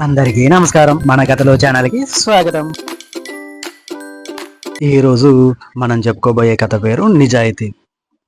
అందరికీ నమస్కారం. మన కథలో ఛానల్కి స్వాగతం. ఈరోజు మనం చెప్పుకోబోయే కథ పేరు నిజాయితీ.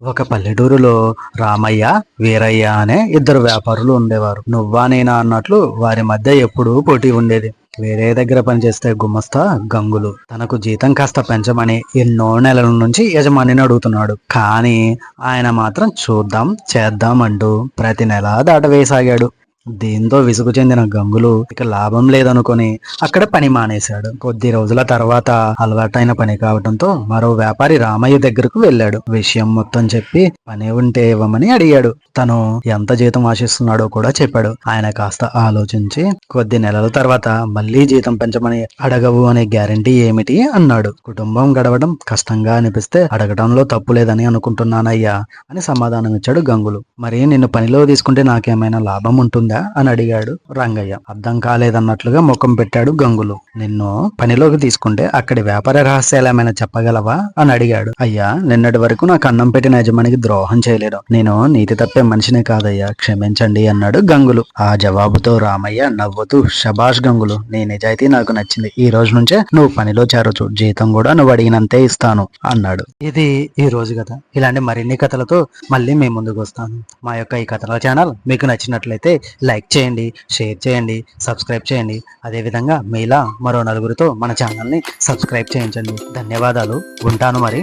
ఒక పల్లెటూరులో రామయ్య వీరయ్య అనే ఇద్దరు వ్యాపారులు ఉండేవారు. నువ్వా నేనా అన్నట్లు వారి మధ్య ఎప్పుడూ పోటీ ఉండేది. వేరే దగ్గర పనిచేస్తే గుమస్తా గంగులు. తనకు జీతం కాస్త పెంచమని ఎన్నో నెలల నుంచి యజమానిని అడుగుతున్నాడు. కానీ ఆయన మాత్రం చూద్దాం చేద్దాం అంటూ ప్రతి నెల దాటవేయసాగాడు దీంతో విసుగు చెందిన గంగులు ఇక లాభం లేదనుకొని అక్కడ పని మానేశాడు. కొద్ది రోజుల తర్వాత అలవాటైన పని కావడంతో మరో వ్యాపారి రామయ్య దగ్గరకు వెళ్ళాడు. విషయం మొత్తం చెప్పి పని ఉంటే ఇవ్వమని అడిగాడు. తను ఎంత జీతం ఆశిస్తున్నాడో కూడా చెప్పాడు. ఆయన కాస్త ఆలోచించి కొద్ది నెలల తర్వాత మళ్ళీ జీతం పెంచమని అడగవు అనే గ్యారంటీ ఏమిటి అన్నాడు. కుటుంబం గడవడం కష్టంగా అనిపిస్తే అడగడంలో తప్పు లేదని అనుకుంటున్నానయ్యా అని సమాధానం ఇచ్చాడు గంగులు. మరి నిన్ను పనిలో తీసుకుంటే నాకేమైనా లాభం ఉంటుందా? అని అడిగాడు రంగయ్య. అర్థం కాలేదన్నట్లుగా ముఖం పెట్టాడు గంగులు. నిన్ను పనిలోకి తీసుకుంటే అక్కడి వ్యాపార రహస్యాలు ఏమైనా చెప్పగలవా? అని అడిగాడు. అయ్యా నిన్నటి వరకు నాకు అన్నం పెట్టిన యజమానికి ద్రోహం చేయలేడు నేను నీతి తప్పే మనిషిని కాదయ్యా క్షమించండి అన్నాడు గంగులు. ఆ జవాబుతో రామయ్య నవ్వుతూ షబాష్ గంగులు నీ నిజాయితీ నాకు నచ్చింది. ఈ రోజు నుంచే నువ్వు పనిలో చేరొచ్చు. జీతం కూడా నువ్వు అడిగినంతే ఇస్తాను అన్నాడు. ఇది ఈ రోజు కథ. ఇలాంటి మరిన్ని కథలతో మళ్ళీ మేము ముందుకు వస్తాను. మా యొక్క ఈ కథల ఛానల్ మీకు నచ్చినట్లయితే లైక్ చేయండి షేర్ చేయండి సబ్స్క్రైబ్ చేయండి. అదేవిధంగా మీలా మరో నలుగురితో మన ఛానల్ని సబ్స్క్రైబ్ చేయించండి. ధన్యవాదాలు. ఉంటాను మరి.